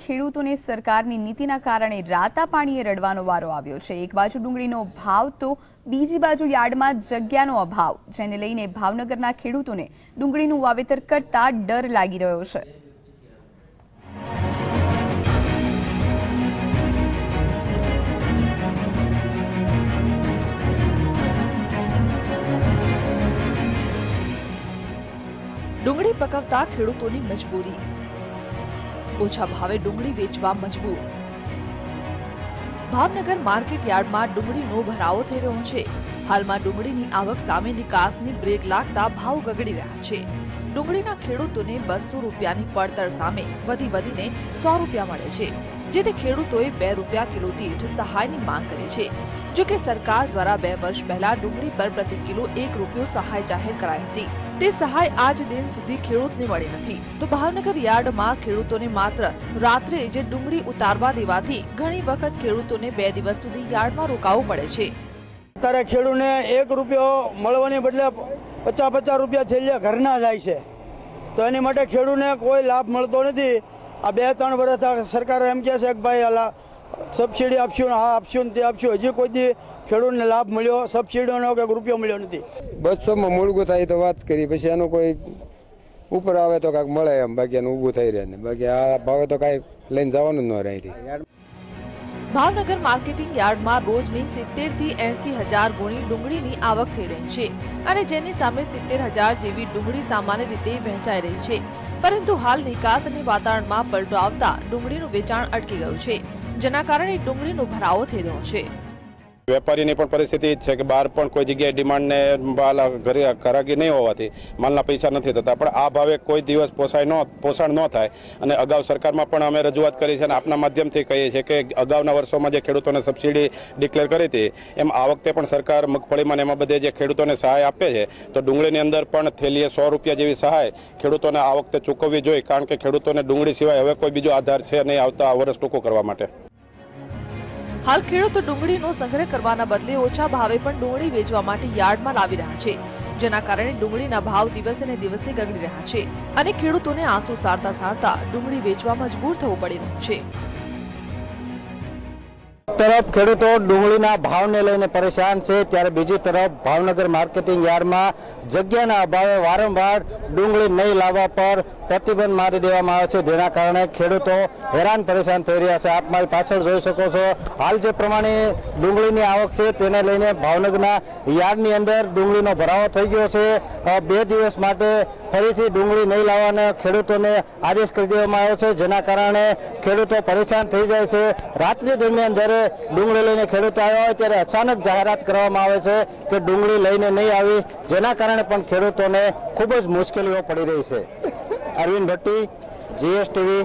ખેડૂતોને સરકારની નીતિના કારણે રાતા પાણીએ રડવાનો વારો આવ્યો છે. એક બાજુ ડુંગળીનો ભાવ તો બીજી બાજુ યાર્ડમાં જગ્યાનો અભાવ, જેને લઈને ભાવનગરના ખેડૂતોને ડુંગળીનું વાવેતર કરતા ડર લાગી રહ્યો છે. ડુંગળી પકવતા ખેડૂતોની મજબૂરી ઓછા ભાવે ડુંગળી વેચવા મજબૂર. ભાવનગર માર્કેટ યાર્ડમાં ડુંગળીનો ભરાવો થઈ રહ્યો છે. હાલમાં ડુંગળીની આવક સામે નિકાસની બ્રેક લાગતા ભાવ ગગડી રહ્યા છે. ડુંગળીના ખેડૂતોને બસો રૂપિયાની પડતર સામે વધી વધીને સો રૂપિયા મળે છે. જેથી ખેડૂતોએ બે રૂપિયા કિલો દીઠ સહાયની માંગ કરી છે. જો કે સરકાર દ્વારા બે વર્ષ પહેલા ડુંગળી પર પ્રતિ કિલો એક રૂપિયો સહાય જાહેર કરાઈ હતી. તે સહાય આજ દિન સુધી ખેડૂતને મળી નથી. તો ભાવનગર યાર્ડમાં ખેડૂતોને માત્ર રાત્રે જે ડુંગળી ઉતારવા દેવાથી ઘણી વખત ખેડૂતોને બે દિવસ સુધી યાર્ડમાં રોકાવું પડે છે. અત્યારે ખેડૂતને એક રૂપિયો મળવાને બદલે પચાસ પચાસ રૂપિયા થેલિયા ઘરના જાય છે. તો એની માટે ખેડૂતને કોઈ લાભ મળતો નથી. આ બે ત્રણ વર્ષ સરકારે એમ કહે છે કે ભાઈ, અલા સબસિડી આપશું ને આ આપશું ને તે આપશું. હજી કોઈ ખેડૂતને લાભ મળ્યો સબસિડીનો કે રૂપિયો મળ્યો નથી. બસોમાં મૂળગું થાય તો વાત કરી. પછી એનું કોઈ ઉપર આવે તો કાંઈક મળે એમ. બાકી એનું ઊભું થઈ રહે ને. બાકી આ ભાવે તો કાંઈ લઈને જવાનું જ ન રહે ભાવનગર માર્કેટિંગ યાર્ડમાં રોજની સિત્તેરથી એસી હજાર ગુણી ડુંગળીની આવક થઈ રહી છે અને જેની સામે સિત્તેર હજાર જેવી ડુંગળી સામાન્ય રીતે વહેંચાઈ રહી છે. પરંતુ હાલ નિકાસ અને વાતાવરણમાં પલટો આવતા ડુંગળીનું વેચાણ અટકી ગયું છે, જેના કારણે ડુંગળીનો ભરાવો થઈ રહ્યો છે. વેપારીની પણ પરિસ્થિતિ છે કે બહાર પણ કોઈ જગ્યાએ ડિમાન્ડને માલ ઘરે ઘરાકી નહીં હોવાથી માલના પૈસા નથી થતા. પણ આ ભાવે કોઈ દિવસ પોસાય ન પોષણ ન થાય. અને અગાઉ સરકારમાં પણ અમે રજૂઆત કરી છે અને આપના માધ્યમથી કહીએ છીએ કે અગાઉના વર્ષોમાં જે ખેડૂતોને સબસિડી ડિક્લેર કરી હતી, એમ આ વખતે પણ સરકાર મગફળીમાં એમાં બધે જે ખેડૂતોને સહાય આપે છે, તો ડુંગળીની અંદર પણ થેલીએ સો રૂપિયા જેવી સહાય ખેડૂતોને આ વખતે ચૂકવવી જોઈએ. કારણ કે ખેડૂતોને ડુંગળી સિવાય હવે કોઈ બીજો આધાર છે નહીં આવતા આ વર્ષ ટૂંકું કરવા માટે. હાલ ખેડૂતો ડુંગળીનો સંગ્રહ કરવાના બદલે ઓછા ભાવે પણ ડુંગળી વેચવા માટે યાર્ડમાં લાવી રહ્યા છે, જેના કારણે ડુંગળીના ભાવ દિવસે ને દિવસે ગગડી રહ્યા છે અને ખેડૂતોને આંસુ સારતા સારતા ડુંગળી વેચવા મજબૂર થવું પડી રહ્યું છે. તરફ ખેડૂતો ડુંગળીના ભાવને લઈને પરેશાન છે, ત્યારે બીજી તરફ ભાવનગર માર્કેટિંગ યાર્ડમાં જગ્યાના અભાવે વારંવાર ડુંગળી નહીં લાવવા પર પ્રતિબંધ મારી દેવામાં આવે છે. જેના કારણે ખેડૂતો હેરાન પરેશાન થઈ રહ્યા છે. આપ મારી પાછળ જોઈ શકો છો, હાલ જે પ્રમાણે ડુંગળીની આવક છે, તેને લઈને ભાવનગરના યાર્ડની અંદર ડુંગળીનો ભરાવો થઈ ગયો છે. બે દિવસ માટે ફરીથી ડુંગળી નહીં લાવવાના ખેડૂતોને આદેશ કરી દેવામાં આવ્યો છે, જેના કારણે ખેડૂતો પરેશાન થઈ જાય છે. રાત્રિ દરમિયાન જ્યારે ડુંગળી લઈને ખેડૂતો આવ્યા હોય ત્યારે અચાનક જાહેરાત કરવામાં આવે છે કે ડુંગળી લઈને નહીં આવી. જેના કારણે પણ ખેડૂતોને ખૂબ જ મુશ્કેલીઓ પડી રહી છે. અરવિંદ ભટ્ટી, જીએસટીવી